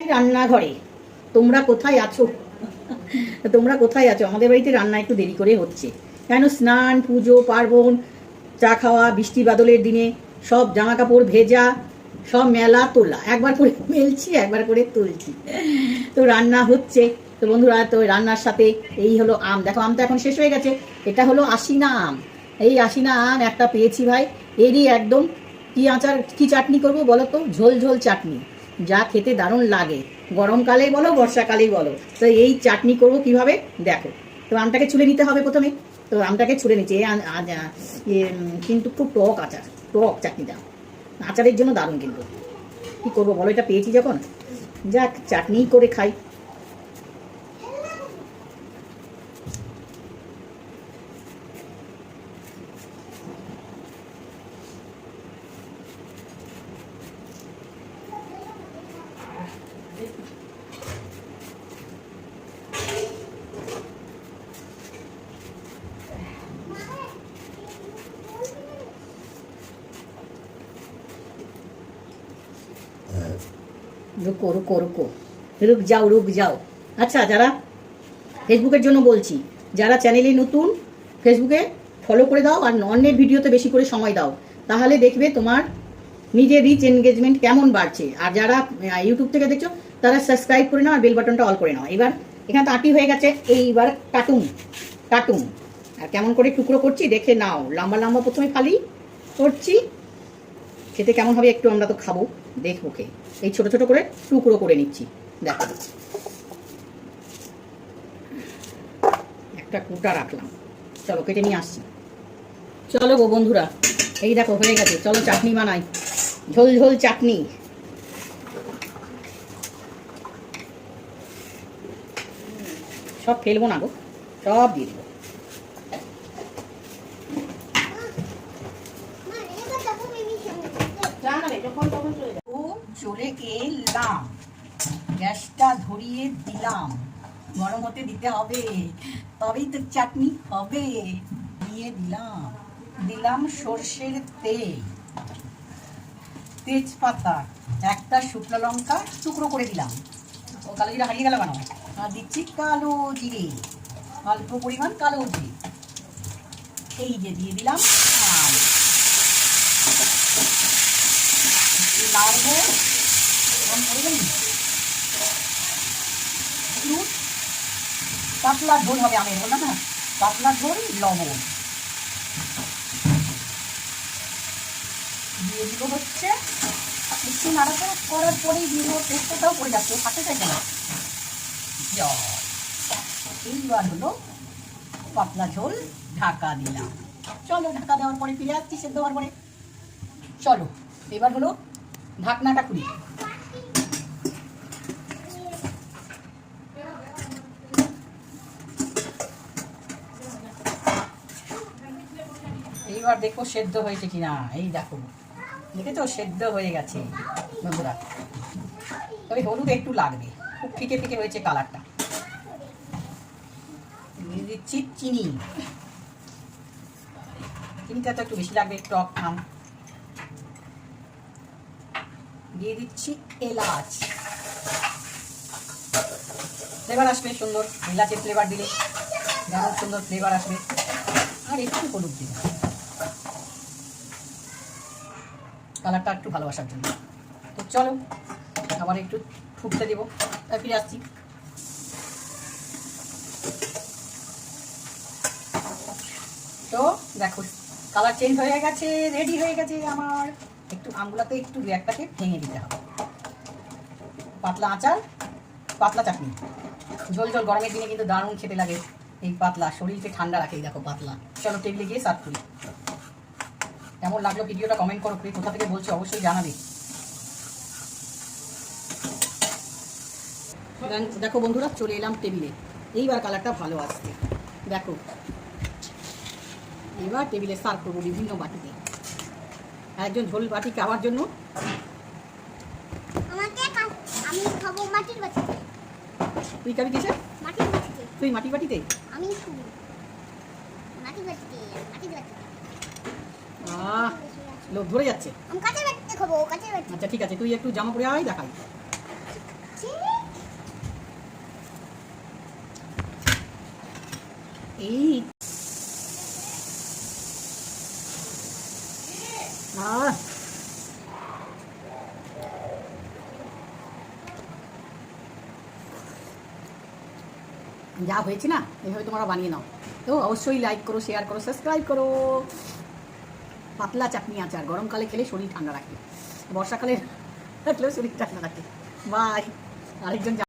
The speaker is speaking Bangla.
রান্নাঘরে। তোমরা কোথায় আছো? তোমরা কোথায় আছো? আমাদের বাড়িতে রান্না একটু দেরি করে হচ্ছে। কেন স্নান, পুজো, পার্বণ, চা খাওয়া, বৃষ্টি বাদলের দিনে, সব জামা কাপড় ভেজা, সব মেলা তোলা। একবার করে মেলছি, একবার করে তুলছি। তো রান্না হচ্ছে। তো বন্ধুরা, তো রান্নার সাথে এই হলো আম। দেখো, আম তো এখন শেষ হয়ে গেছে। এটা হলো আশিনা আম। এই আশিনা আম একটা পেয়েছি ভাই। এরই একদম কি আচার, কি চাটনি করব বলো তো? ঝোল ঝোল চাটনি। যা খেতে দারুণ লাগে। গরমকালেই বলো, বর্ষাকালেই বলো। তো এই চাটনি করব কীভাবে? দেখো। তো আমটাকে ছুলে নিতে হবে প্রথমে। তো আমটাকে ছুলে নিচ্ছি। কিন্তু খুব টক আচার, টক চাটনিটা। আচারের জন্য দারুণ কিন্তু। কী করব বলো, এটা পেয়েছি যখন? যাক, চাটনিই করে খাই। রুকো রুকো রুকো। রুক যাও রুক যাও। আচ্ছা যারা ফেসবুকের জন্য বলছি, যারা চ্যানেলে নতুন ফেসবুকে ফলো করে দাও আর অন্যের ভিডিওতে বেশি করে সময় দাও, তাহলে দেখবে তোমার নিজের রিচ এনগেজমেন্ট কেমন বাড়ছে। আর যারা ইউটিউব থেকে দেখছ, তারা সাবস্ক্রাইব করে নাও আর বেল বাটনটা অল করে নাও। এবার এখানে তো আটি হয়ে গেছে, এইবার কাটুন কাটুন আর কেমন করে টুকরো করছি, দেখে নাও। লম্বা লম্বা প্রথমে ফালি করছি, খেতে কেমন হবে একটু আমরা তো খাব। দেখব খেয়ে এই ছোট ছোট করে টুকরো করে নিচ্ছি। দেখো। একটা কুটা রাখলাম। চলো কেটে নিয়ে আসছি। চলো গো বন্ধুরা এই দেখো হয়ে গেছে। চলো চাটনি বানাই। ঝোল ঝোল চাটনি। সব ফেলব না গো সব দিয়ে দেবো। ও চলে এলাম। গ্যাসটা ধরিয়ে দিলাম। গরম হতে দিতে হবে। তবেই তো চাটনি হবে। দিয়ে দিলাম। দিলাম সর্ষের তেল। তেজপাতা, একটা শুকনো লঙ্কা টুকরো করে দিলাম। ও কালো জিরা হারিয়ে গেল কেন? আর দিচ্ছি কালো জিরে। অল্প পরিমাণ কালো জিরে। এই যে দিয়ে দিলাম আম। পড়ে হলুদ পাতলা ঝোল হবে আমের বললাম না? পাতলা ঝোল লবণ। দিয়ে দিব হচ্ছে, একটু নাড়াচাড়া করার পরেই দেবো তেজপাতাও পড়ে যাচ্ছে থাকতে চাইছে না। এইবার হলো পাতলা ঝোল, ঢাকা দিলাম। চলো, ঢাকা দেওয়ার পরে ফিরে আসছি, সেদ্ধ হওয়ার পরে। চলো, এবার হলো ঢাকনাটা খুলি। এইবার দেখো সেদ্ধ হয়েছে কিনা। এই দেখো। দেখেছ? সেদ্ধ হয়ে গেছে, বন্ধুরা। তবে হলুদ একটু লাগবে। খুব ফিকে ফিকে হয়েছে কালারটা। দিচ্ছি চিনি। চিনিটা তো একটু বেশি লাগবে টক আম দিয়ে দিচ্ছি এলাচ। ফ্লেভার আসবে সুন্দর, এলাচের ফ্লেভার দিলে। দারুণ সুন্দর ফ্লেভার আসবে। আর একটু হলুদ দিন কালারটা একটু ভালোবাসার জন্য। তো চলো, আবার একটু ফুটতে দেবো। ফিরে আসছি। তো দেখো কালার চেঞ্জ হয়ে গেছে রেডি হয়ে গেছে আমার। একটু আমগুলাতে একটু দু একটাকে ভেঙে দিতে হবে। পাতলা আচার, পাতলা চাটনি। ঝোল ঝোল, গরমের দিনে কিন্তু দারুণ খেতে লাগে এই পাতলা। শরীরকে ঠান্ডা রাখে দেখো পাতলা। চলো টেবিলে গিয়ে সার্ভ করি। কেমন লাগল ভিডিওটা কমেন্ট করো, কে কোথা থেকে বলছো অবশ্যই জানাবে। দেখো বন্ধুরা, চলে এলাম টেবিলে। এইবার কালারটা ভালো আসছে। দেখো এবার টেবিলে সার্ভ করব বিভিন্ন বাটিতে। একজন ঝোল বাটি খাওয়ার জন্য। আমাকে আমি খাব মাটির তুই খাবি কিসে? মাটির তুই মাটির বাটিতে? আহ লোক ধরে যাচ্ছে। আমি আচ্ছা ঠিক আছে তুই একটু জামা পরে আয় দেখাই। এই যা হয়েছে না, এভাবে তোমরা বানিয়ে নাও। তো অবশ্যই লাইক করো শেয়ার করো সাবস্ক্রাইব করো। পাতলা চাটনি আচার, গরমকালে খেলে শরীর ঠান্ডা রাখে। বর্ষাকালে থাকলেও শরীর ঠান্ডা রাখে। বাই আরেকজন